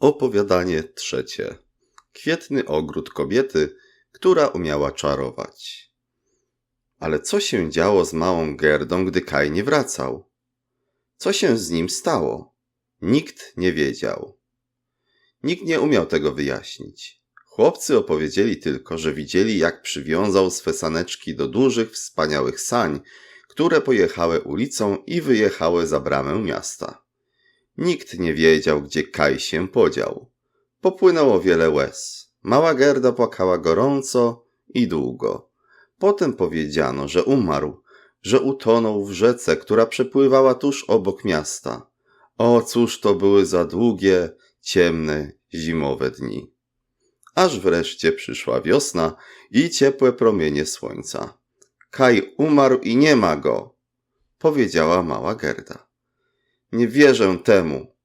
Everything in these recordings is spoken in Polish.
Opowiadanie trzecie. Kwietny ogród kobiety, która umiała czarować. Ale co się działo z małą Gerdą, gdy Kaj nie wracał? Co się z nim stało? Nikt nie wiedział. Nikt nie umiał tego wyjaśnić. Chłopcy opowiedzieli tylko, że widzieli, jak przywiązał swe saneczki do dużych, wspaniałych sań, które pojechały ulicą i wyjechały za bramę miasta. Nikt nie wiedział, gdzie Kaj się podział. Popłynęło wiele łez. Mała Gerda płakała gorąco i długo. Potem powiedziano, że umarł, że utonął w rzece, która przepływała tuż obok miasta. O, cóż to były za długie, ciemne, zimowe dni. Aż wreszcie przyszła wiosna i ciepłe promienie słońca. Kaj umarł i nie ma go, powiedziała mała Gerda. Nie wierzę temu,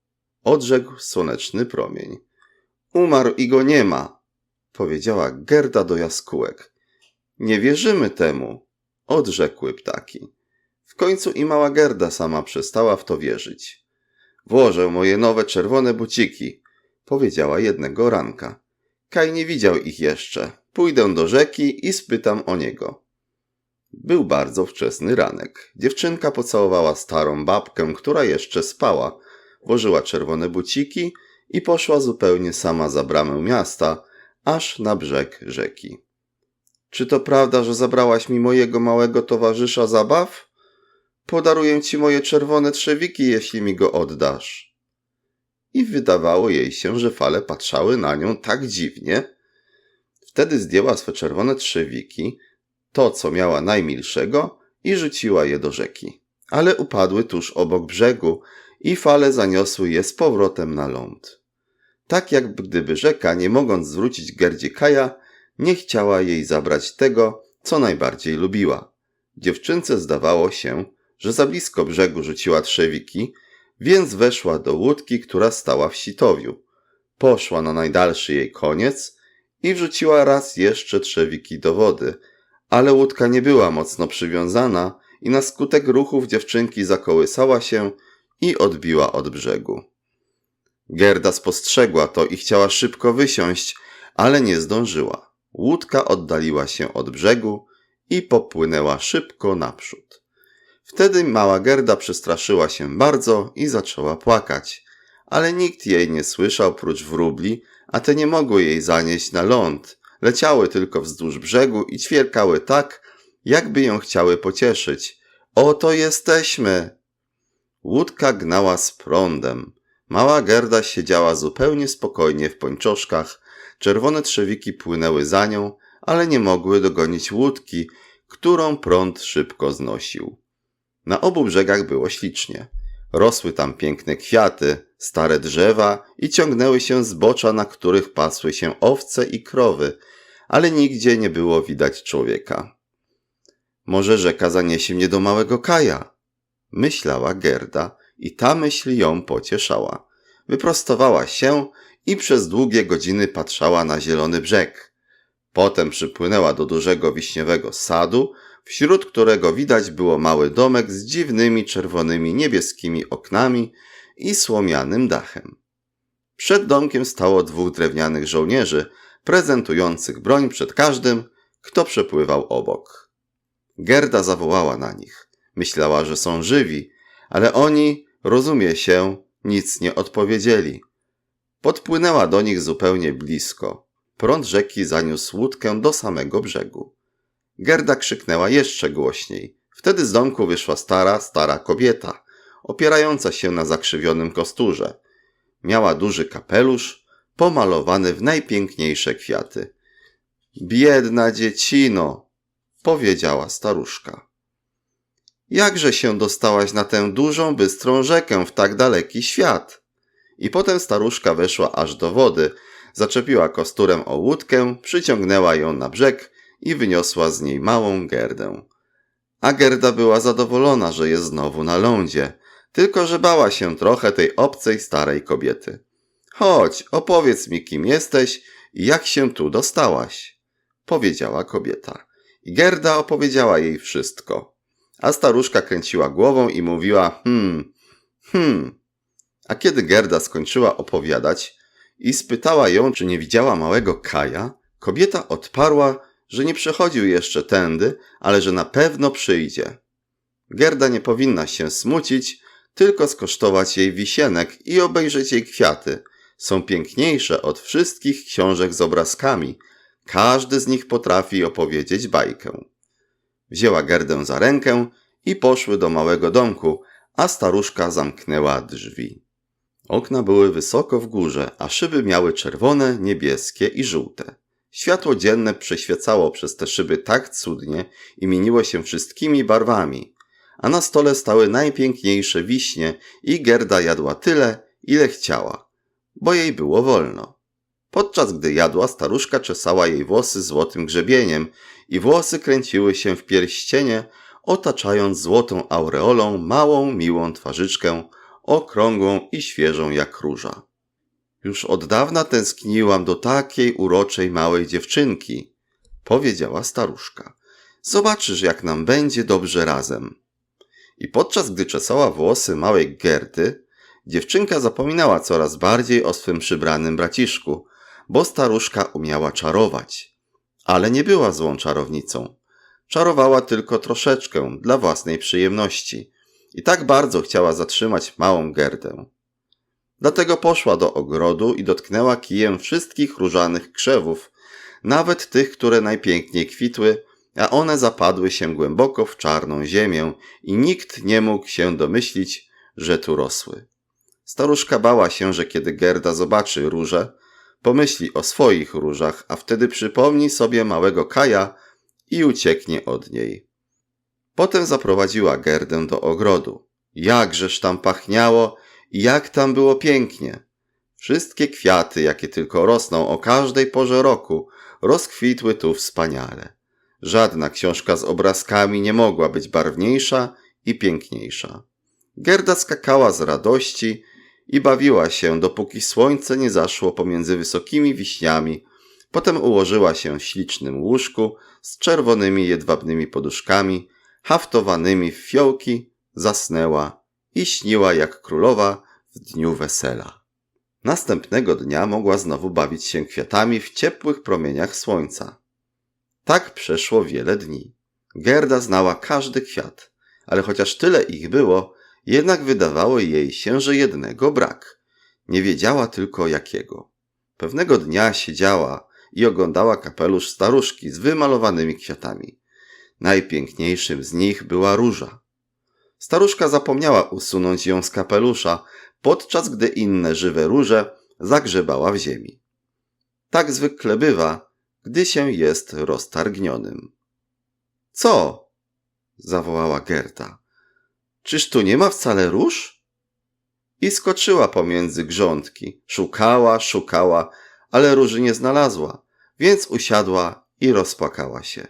odrzekł słoneczny promień. Umarł i go nie ma, powiedziała Gerda do jaskółek. Nie wierzymy temu, odrzekły ptaki. W końcu i mała Gerda sama przestała w to wierzyć. Włożę moje nowe czerwone buciki, powiedziała jednego ranka. Kaj nie widział ich jeszcze. Pójdę do rzeki i spytam o niego. Był bardzo wczesny ranek. Dziewczynka pocałowała starą babkę, która jeszcze spała, włożyła czerwone buciki i poszła zupełnie sama za bramę miasta, aż na brzeg rzeki. Czy to prawda, że zabrałaś mi mojego małego towarzysza zabaw? Podaruję ci moje czerwone trzewiki, jeśli mi go oddasz. I wydawało jej się, że fale patrzały na nią tak dziwnie. Wtedy zdjęła swe czerwone trzewiki, to, co miała najmilszego, i rzuciła je do rzeki. Ale upadły tuż obok brzegu i fale zaniosły je z powrotem na ląd. Tak jak gdyby rzeka, nie mogąc zwrócić Gerdzie Kaja, nie chciała jej zabrać tego, co najbardziej lubiła. Dziewczynce zdawało się, że za blisko brzegu rzuciła trzewiki, więc weszła do łódki, która stała w sitowiu. Poszła na najdalszy jej koniec i wrzuciła raz jeszcze trzewiki do wody – ale łódka nie była mocno przywiązana i na skutek ruchów dziewczynki zakołysała się i odbiła od brzegu. Gerda spostrzegła to i chciała szybko wysiąść, ale nie zdążyła. Łódka oddaliła się od brzegu i popłynęła szybko naprzód. Wtedy mała Gerda przestraszyła się bardzo i zaczęła płakać, ale nikt jej nie słyszał prócz wróbli, a te nie mogły jej zanieść na ląd, leciały tylko wzdłuż brzegu i ćwierkały tak, jakby ją chciały pocieszyć. Oto jesteśmy! Łódka gnała z prądem. Mała Gerda siedziała zupełnie spokojnie w pończoszkach. Czerwone trzewiki płynęły za nią, ale nie mogły dogonić łódki, którą prąd szybko znosił. Na obu brzegach było ślicznie. Rosły tam piękne kwiaty, stare drzewa i ciągnęły się zbocza, na których pasły się owce i krowy, ale nigdzie nie było widać człowieka. Może rzeka zaniesie mnie do małego Kaja? Myślała Gerda i ta myśl ją pocieszała. Wyprostowała się i przez długie godziny patrzała na zielony brzeg. Potem przypłynęła do dużego wiśniowego sadu, wśród którego widać było mały domek z dziwnymi czerwonymi niebieskimi oknami i słomianym dachem. Przed domkiem stało dwóch drewnianych żołnierzy, prezentujących broń przed każdym, kto przepływał obok. Gerda zawołała na nich. Myślała, że są żywi, ale oni, rozumie się, nic nie odpowiedzieli. Podpłynęła do nich zupełnie blisko. Prąd rzeki zaniósł łódkę do samego brzegu. Gerda krzyknęła jeszcze głośniej. Wtedy z domku wyszła stara, stara kobieta, opierająca się na zakrzywionym kosturze. Miała duży kapelusz, pomalowany w najpiękniejsze kwiaty. Biedna dziecino, powiedziała staruszka. Jakże się dostałaś na tę dużą, bystrą rzekę w tak daleki świat? I potem staruszka weszła aż do wody, zaczepiła kosturem o łódkę, przyciągnęła ją na brzeg i wyniosła z niej małą Gerdę. A Gerda była zadowolona, że jest znowu na lądzie, tylko że bała się trochę tej obcej starej kobiety. Chodź, opowiedz mi, kim jesteś i jak się tu dostałaś, powiedziała kobieta. I Gerda opowiedziała jej wszystko. A staruszka kręciła głową i mówiła: Hmm, hmm. A kiedy Gerda skończyła opowiadać, i spytała ją, czy nie widziała małego Kaja, kobieta odparła, że nie przechodził jeszcze tędy, ale że na pewno przyjdzie. Gerda nie powinna się smucić, tylko skosztować jej wisienek i obejrzeć jej kwiaty. Są piękniejsze od wszystkich książek z obrazkami. Każdy z nich potrafi opowiedzieć bajkę. Wzięła Gerdę za rękę i poszły do małego domku, a staruszka zamknęła drzwi. Okna były wysoko w górze, a szyby miały czerwone, niebieskie i żółte. Światło dzienne przeświecało przez te szyby tak cudnie i mieniło się wszystkimi barwami, a na stole stały najpiękniejsze wiśnie i Gerda jadła tyle, ile chciała, bo jej było wolno. Podczas gdy jadła, staruszka czesała jej włosy złotym grzebieniem i włosy kręciły się w pierścienie, otaczając złotą aureolą małą, miłą twarzyczkę, okrągłą i świeżą jak róża. Już od dawna tęskniłam do takiej uroczej małej dziewczynki, powiedziała staruszka. Zobaczysz, jak nam będzie dobrze razem. I podczas gdy czesała włosy małej Gerdy, dziewczynka zapominała coraz bardziej o swym przybranym braciszku, bo staruszka umiała czarować. Ale nie była złą czarownicą. Czarowała tylko troszeczkę dla własnej przyjemności i tak bardzo chciała zatrzymać małą Gerdę. Dlatego poszła do ogrodu i dotknęła kijem wszystkich różanych krzewów, nawet tych, które najpiękniej kwitły, a one zapadły się głęboko w czarną ziemię i nikt nie mógł się domyślić, że tu rosły. Staruszka bała się, że kiedy Gerda zobaczy róże, pomyśli o swoich różach, a wtedy przypomni sobie małego Kaja i ucieknie od niej. Potem zaprowadziła Gerdę do ogrodu. Jakżeż tam pachniało i jak tam było pięknie. Wszystkie kwiaty, jakie tylko rosną o każdej porze roku, rozkwitły tu wspaniale. Żadna książka z obrazkami nie mogła być barwniejsza i piękniejsza. Gerda skakała z radości i bawiła się, dopóki słońce nie zaszło pomiędzy wysokimi wiśniami. Potem ułożyła się w ślicznym łóżku z czerwonymi jedwabnymi poduszkami, haftowanymi w fiołki, zasnęła i śniła jak królowa w dniu wesela. Następnego dnia mogła znowu bawić się kwiatami w ciepłych promieniach słońca. Tak przeszło wiele dni. Gerda znała każdy kwiat, ale chociaż tyle ich było, jednak wydawało jej się, że jednego brak. Nie wiedziała tylko jakiego. Pewnego dnia siedziała i oglądała kapelusz staruszki z wymalowanymi kwiatami. Najpiękniejszym z nich była róża. Staruszka zapomniała usunąć ją z kapelusza, podczas gdy inne żywe róże zagrzebała w ziemi. Tak zwykle bywa, gdy się jest roztargnionym. Co? zawołała Gerta. Czyż tu nie ma wcale róż? I skoczyła pomiędzy grządki. Szukała, szukała, ale róży nie znalazła, więc usiadła i rozpłakała się.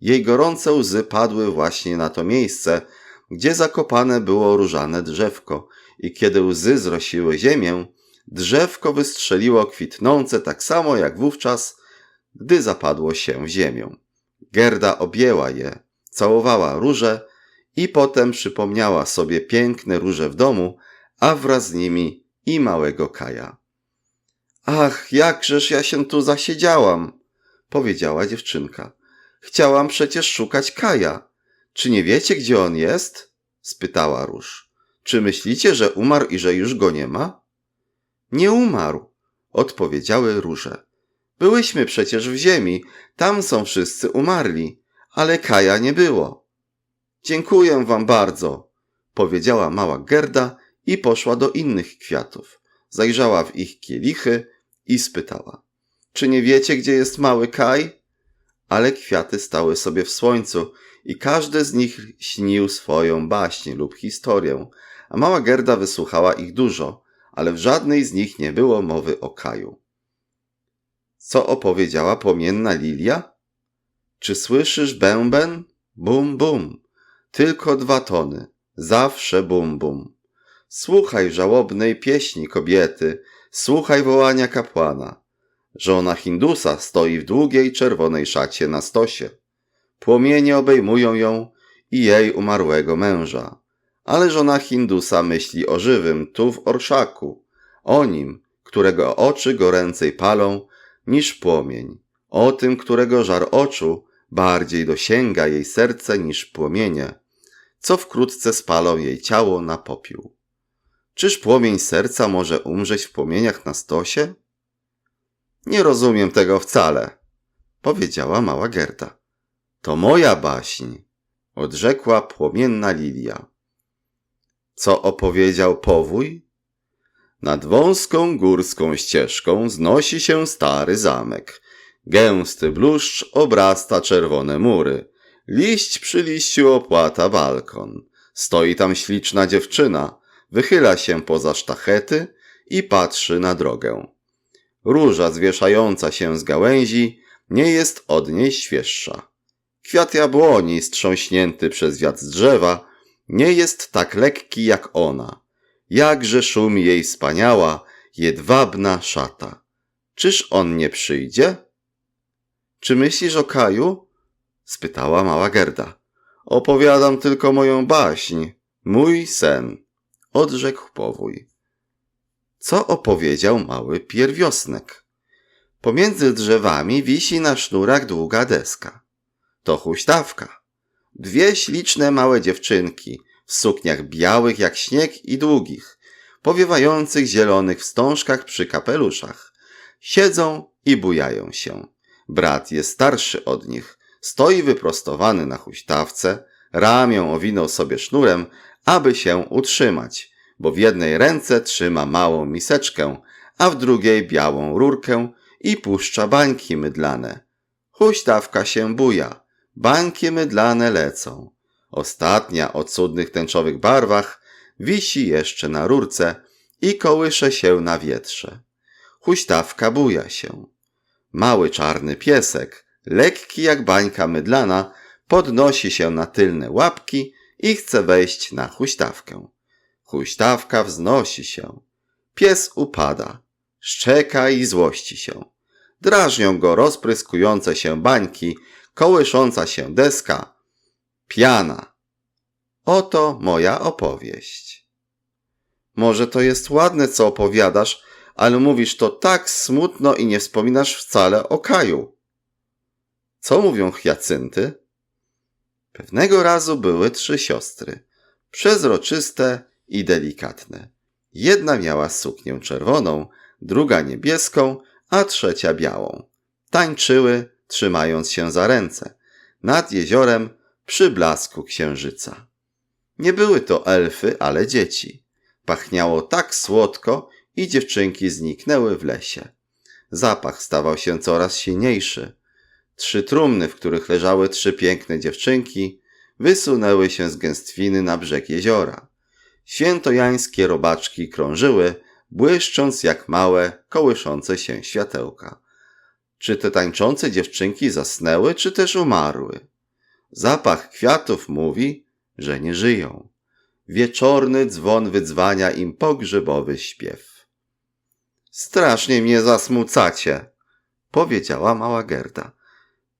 Jej gorące łzy padły właśnie na to miejsce, gdzie zakopane było różane drzewko i kiedy łzy zrosiły ziemię, drzewko wystrzeliło kwitnące tak samo jak wówczas, gdy zapadło się w ziemię. Gerda objęła je, całowała róże i potem przypomniała sobie piękne róże w domu, a wraz z nimi i małego Kaja. Ach, jakżeż ja się tu zasiedziałam, powiedziała dziewczynka. Chciałam przecież szukać Kaja. Czy nie wiecie, gdzie on jest? spytała róż. Czy myślicie, że umarł i że już go nie ma? Nie umarł, odpowiedziały róże. Byłyśmy przecież w ziemi, tam są wszyscy umarli, ale Kaja nie było. Dziękuję wam bardzo, powiedziała mała Gerda i poszła do innych kwiatów. Zajrzała w ich kielichy i spytała. Czy nie wiecie, gdzie jest mały Kaj? Ale kwiaty stały sobie w słońcu i każdy z nich śnił swoją baśń lub historię, a mała Gerda wysłuchała ich dużo, ale w żadnej z nich nie było mowy o Kaju. Co opowiedziała płomienna lilia? Czy słyszysz bęben? Bum, bum. Tylko dwa tony. Zawsze bum, bum. Słuchaj żałobnej pieśni kobiety, słuchaj wołania kapłana. Żona Hindusa stoi w długiej czerwonej szacie na stosie. Płomienie obejmują ją i jej umarłego męża. Ale żona Hindusa myśli o żywym tu w orszaku, o nim, którego oczy goręcej palą niż płomień, o tym, którego żar oczu bardziej dosięga jej serce niż płomienie, co wkrótce spalą jej ciało na popiół. Czyż płomień serca może umrzeć w płomieniach na stosie? Nie rozumiem tego wcale, powiedziała mała Gerda. To moja baśń, odrzekła płomienna Lilia. Co opowiedział powój? Nad wąską górską ścieżką znosi się stary zamek. Gęsty bluszcz obrasta czerwone mury. Liść przy liściu opłata balkon. Stoi tam śliczna dziewczyna, wychyla się poza sztachety i patrzy na drogę. Róża zwieszająca się z gałęzi nie jest od niej świeższa. Kwiat jabłoni strząśnięty przez wiatr z drzewa nie jest tak lekki jak ona. Jakże szumi jej wspaniała, jedwabna szata. Czyż on nie przyjdzie? Czy myślisz o Kaju? spytała mała Gerda. Opowiadam tylko moją baśń, mój sen, odrzekł powój. Co opowiedział mały pierwiosnek? Pomiędzy drzewami wisi na sznurach długa deska. To huśtawka. Dwie śliczne małe dziewczynki w sukniach białych jak śnieg i długich, powiewających zielonych wstążkach przy kapeluszach. Siedzą i bujają się. Brat jest starszy od nich, stoi wyprostowany na huśtawce, ramię owinął sobie sznurem, aby się utrzymać, bo w jednej ręce trzyma małą miseczkę, a w drugiej białą rurkę i puszcza bańki mydlane. Huśtawka się buja, bańki mydlane lecą. Ostatnia o cudnych tęczowych barwach wisi jeszcze na rurce i kołysze się na wietrze. Huśtawka buja się. Mały czarny piesek, lekki jak bańka mydlana, podnosi się na tylne łapki i chce wejść na huśtawkę. Huśtawka wznosi się. Pies upada, szczeka i złości się. Drażnią go rozpryskujące się bańki, kołysząca się deska, piana. Oto moja opowieść. Może to jest ładne, co opowiadasz, ale mówisz to tak smutno i nie wspominasz wcale o Kaju. Co mówią hiacynty? Pewnego razu były trzy siostry, przezroczyste i delikatne. Jedna miała suknię czerwoną, druga niebieską, a trzecia białą. Tańczyły, trzymając się za ręce, nad jeziorem przy blasku księżyca. Nie były to elfy, ale dzieci. Pachniało tak słodko i dziewczynki zniknęły w lesie. Zapach stawał się coraz silniejszy. Trzy trumny, w których leżały trzy piękne dziewczynki, wysunęły się z gęstwiny na brzeg jeziora. Świętojańskie robaczki krążyły, błyszcząc jak małe, kołyszące się światełka. Czy te tańczące dziewczynki zasnęły, czy też umarły? Zapach kwiatów mówi, że nie żyją. Wieczorny dzwon wydzwania im pogrzebowy śpiew. Strasznie mnie zasmucacie, powiedziała mała Gerda.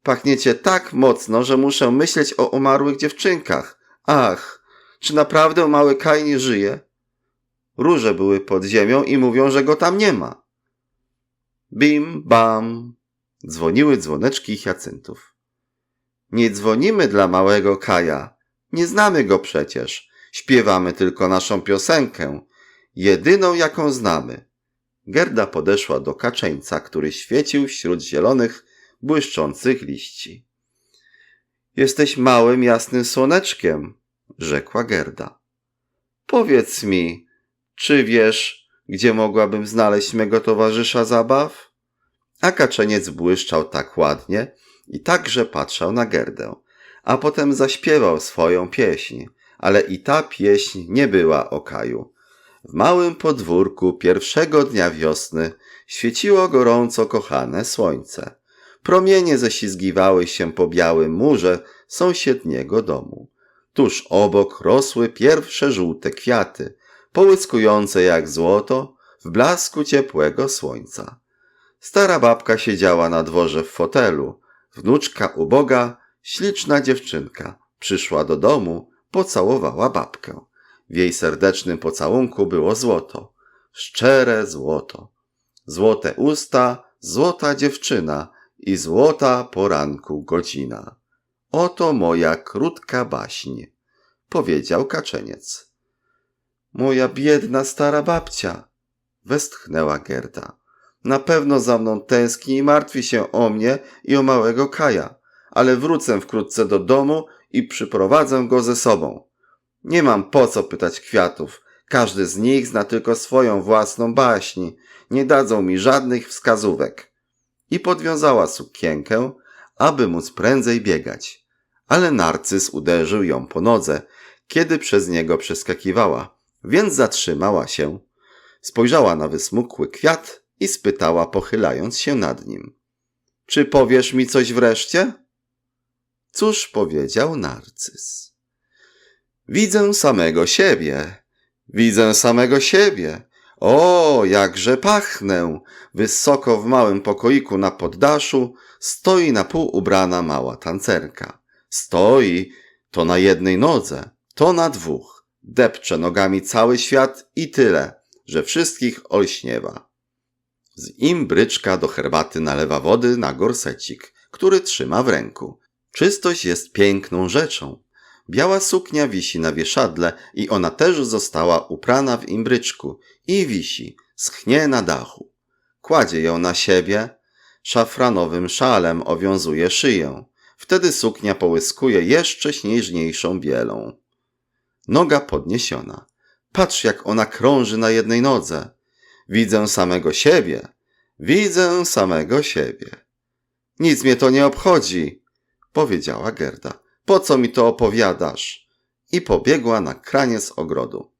Pachniecie tak mocno, że muszę myśleć o umarłych dziewczynkach. Ach, czy naprawdę mały Kaj nie żyje? Róże były pod ziemią i mówią, że go tam nie ma. Bim, bam, dzwoniły dzwoneczki hiacyntów. Nie dzwonimy dla małego Kaja. Nie znamy go przecież. Śpiewamy tylko naszą piosenkę, jedyną jaką znamy. Gerda podeszła do kaczeńca, który świecił wśród zielonych, błyszczących liści. Jesteś małym, jasnym słoneczkiem, rzekła Gerda. Powiedz mi, czy wiesz, gdzie mogłabym znaleźć mego towarzysza zabaw? A kaczeniec błyszczał tak ładnie i także patrzał na Gerdę, a potem zaśpiewał swoją pieśń, ale i ta pieśń nie była o Kaju. W małym podwórku pierwszego dnia wiosny świeciło gorąco kochane słońce. Promienie ześlizgiwały się po białym murze sąsiedniego domu. Tuż obok rosły pierwsze żółte kwiaty, połyskujące jak złoto w blasku ciepłego słońca. Stara babka siedziała na dworze w fotelu. Wnuczka uboga, śliczna dziewczynka, przyszła do domu, pocałowała babkę. W jej serdecznym pocałunku było złoto. Szczere złoto. Złote usta, złota dziewczyna i złota poranku godzina. Oto moja krótka baśń, powiedział kaczeniec. Moja biedna stara babcia, westchnęła Gerda. Na pewno za mną tęskni i martwi się o mnie i o małego Kaja, ale wrócę wkrótce do domu i przyprowadzę go ze sobą. Nie mam po co pytać kwiatów. Każdy z nich zna tylko swoją własną baśń. Nie dadzą mi żadnych wskazówek. I podwiązała sukienkę, aby móc prędzej biegać. Ale narcyz uderzył ją po nodze, kiedy przez niego przeskakiwała, więc zatrzymała się. Spojrzała na wysmukły kwiat i spytała, pochylając się nad nim. Czy powiesz mi coś wreszcie? Cóż powiedział narcyz? Widzę samego siebie. Widzę samego siebie. O, jakże pachnę! Wysoko w małym pokoiku na poddaszu stoi na pół ubrana mała tancerka. Stoi to na jednej nodze, to na dwóch. Depcze nogami cały świat i tyle, że wszystkich olśniewa. Z imbryczka do herbaty nalewa wody na gorsecik, który trzyma w ręku. Czystość jest piękną rzeczą. Biała suknia wisi na wieszadle i ona też została uprana w imbryczku i wisi, schnie na dachu. Kładzie ją na siebie, szafranowym szalem owiązuje szyję. Wtedy suknia połyskuje jeszcze śnieżniejszą bielą. Noga podniesiona. Patrz, jak ona krąży na jednej nodze. Widzę samego siebie. Widzę samego siebie. Nic mnie to nie obchodzi, powiedziała Gerda. Po co mi to opowiadasz? I pobiegła na kraniec ogrodu.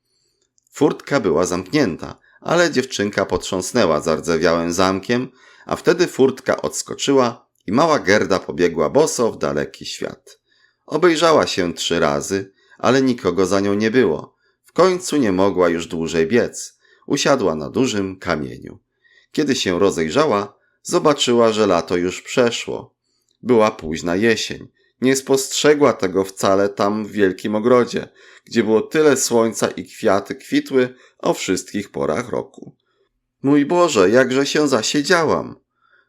Furtka była zamknięta, ale dziewczynka potrząsnęła zardzewiałym zamkiem, a wtedy furtka odskoczyła i mała Gerda pobiegła boso w daleki świat. Obejrzała się trzy razy, ale nikogo za nią nie było. W końcu nie mogła już dłużej biec. Usiadła na dużym kamieniu. Kiedy się rozejrzała, zobaczyła, że lato już przeszło. Była późna jesień. Nie spostrzegła tego wcale tam w wielkim ogrodzie, gdzie było tyle słońca i kwiaty kwitły o wszystkich porach roku. Mój Boże, jakże się zasiedziałam,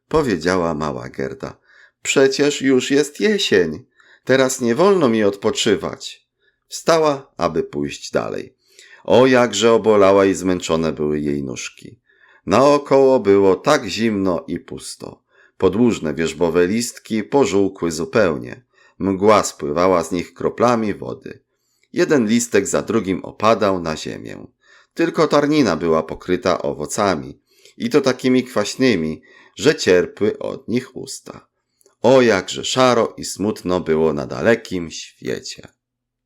powiedziała mała Gerda. Przecież już jest jesień. Teraz nie wolno mi odpoczywać. Wstała, aby pójść dalej. O, jakże obolała i zmęczone były jej nóżki. Naokoło było tak zimno i pusto. Podłużne wierzbowe listki pożółkły zupełnie. Mgła spływała z nich kroplami wody. Jeden listek za drugim opadał na ziemię. Tylko tarnina była pokryta owocami i to takimi kwaśnymi, że cierpły od nich usta. O jakże szaro i smutno było na dalekim świecie.